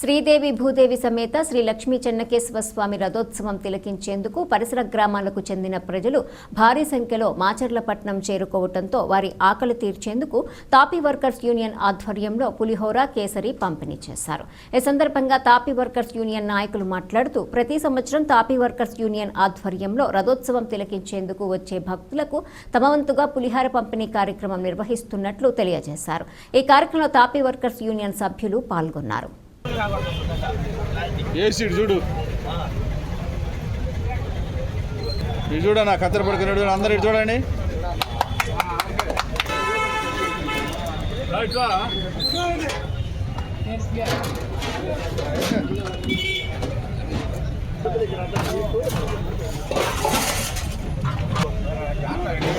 శ్రీదేవి భూదేవి సమేత శ్రీ లక్ష్మీ చెన్నకేశ్వర స్వామి రథోత్సవం తిలకించేందుకు పరిసర గ్రామాలకు చెందిన ప్రజలు భారీ సంఖ్యలో మాచర్లపట్నం చేరుకోవడంతో వారి ఆకలి తీర్చేందుకు తాపీ వర్కర్స్ యూనియన్ ఆధ్వర్యంలో పులిహోర కేసరి పంపిణీ చేశారు. ఈ సందర్భంగా తాపీ వర్కర్స్ యూనియన్ నాయకులు మాట్లాడుతూ ప్రతి సంవత్సరం తాపీ వర్కర్స్ యూనియన్ ఆధ్వర్యంలో రథోత్సవం తిలకించేందుకు వచ్చే భక్తులకు తమ వంతుగా పులిహార పంపిణీ కార్యక్రమం నిర్వహిస్తున్నట్లు తెలియజేశారు. ఈ కార్యక్రమంలో తాపీ వర్కర్స్ యూనియన్ సభ్యులు పాల్గొన్నారు. ఏసి ఇటు చూడు. ఇటు చూడన్నా కత్తెర పడుకున్నాడు అందరు ఇటు చూడండి.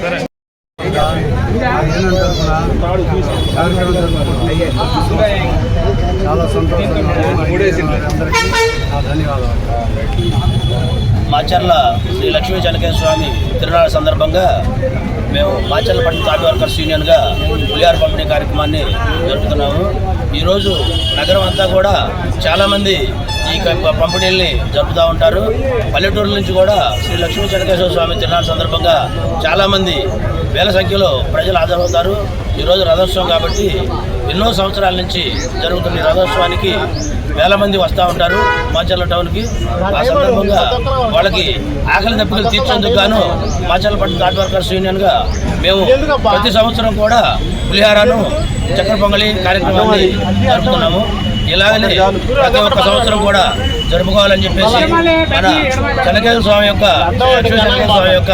సరే. చాలా సంతోషం ధన్యవాదాలు. మాచర్ల శ్రీ లక్ష్మీ చెనకేశ్వర స్వామి తిరునాళ్ళ సందర్భంగా మేము మాచర్ల పట్టణ తాపీ వర్కర్స్ యూనియన్గా పులిహార పంపిణీ కార్యక్రమాన్ని జరుపుతున్నాము. ఈరోజు నగరం అంతా కూడా చాలామంది ఈ పంపిణీల్ని జరుపుతూ ఉంటారు. పల్లెటూరు నుంచి కూడా శ్రీ లక్ష్మీ చెనకేశ్వర స్వామి తిరునాళ్ళ సందర్భంగా చాలామంది వేల సంఖ్యలో ప్రజలు హాజరవుతారు. ఈరోజు రథోత్సవం కాబట్టి ఎన్నో సంవత్సరాల నుంచి జరుగుతున్న రథోత్సవానికి వేల మంది వస్తూ ఉంటారు మాచర్ల టౌన్కి. ఆ సందర్భంగా వాళ్ళకి ఆకలి దెబ్బలు తీర్చేందుకు గాను మాచర్లపట్నం థాట్ వర్కర్స్ యూనియన్గా మేము ప్రతి సంవత్సరం కూడా పులిహారాను చక్కెర పొంగలి కార్యక్రమాన్ని జరుపుతున్నాము. ఇలాగనే ప్రతి ఒక్క సంవత్సరం కూడా జరుపుకోవాలని చెప్పేసి మన చెనకేశ్వర స్వామి యొక్క చెనకేశ్వర స్వామి యొక్క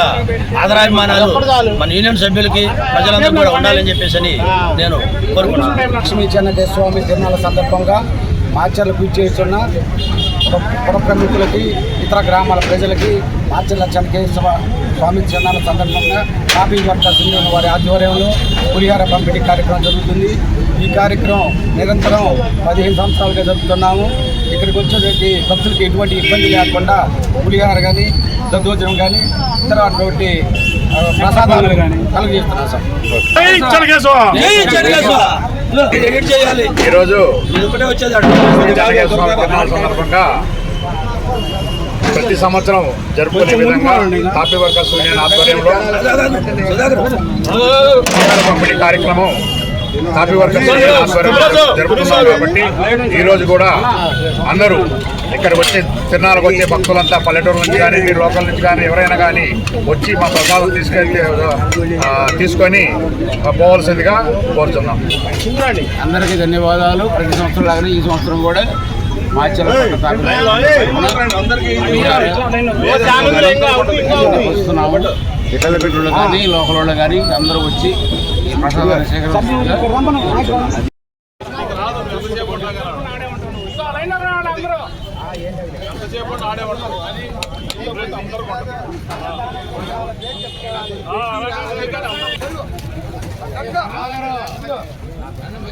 ఆదరాభిమానాలు మన యూనియన్ సభ్యులకి ప్రజలందరూ కూడా ఉండాలని చెప్పేసి అని నేను కోరుకుంటున్నాను. లక్ష్మీ చెన్నకేశ్వర స్వామి తిరునాళ్ళ సందర్భంగా మాచర్లు పూజ చేస్తున్న పుర- పుర ప్రముఖులకి ఇతర గ్రామాల ప్రజలకి మాచర్ల చెన్నకేశ్వర స్వామి తిరునాళ్ళ సందర్భంగా కాపీ వర్కర్స్ యూనియన్ వారి ఆధ్వర్యంలో పులిహార పంపిణీ కార్యక్రమం జరుగుతుంది. ఈ కార్యక్రమం నిరంతరం పదిహేను సంవత్సరాలుగా జరుపుతున్నాము. ఇక్కడికి వచ్చేటువంటి భక్తులకి ఎటువంటి ఇబ్బంది లేకుండా పులిహార కానీ దద్దోజనం కానీ ఇతర అటువంటి ఆ, ప్రసాదాలు కానీ కలుగజేస్తున్నాం సార్. ఈరోజు సందర్భంగా ప్రతి సంవత్సరం జరుపుకునే విధంగా తాపీ వర్కర్స్ యూనియన్ ఆధ్వర్యంలో పంపిణీ కార్యక్రమం తాపీ వర్కర్స్ యూనియన్ ఆధ్వర్యంలో జరుపుతున్నాం కాబట్టి ఈ రోజు కూడా అందరూ ఇక్కడ వచ్చే తిరునాళ్ళకు వచ్చే భక్తులంతా పల్లెటూరు నుంచి కానీ మీరు లోకల్ నుంచి కానీ ఎవరైనా కానీ వచ్చి మా ప్రసాదం తీసుకెళ్ళి ఆ, తీసుకొని పోవలసిందిగా కోరుతున్నాం అందరికీ ధన్యవాదాలు. ప్రతి సంవత్సరం లాగానే ఈ సంవత్సరం కూడా వస్తున్నాము కానీ లోకల్ వాళ్ళు కానీ అందరూ వచ్చి ప్రసాదాన్ని సేకరిస్తున్నారు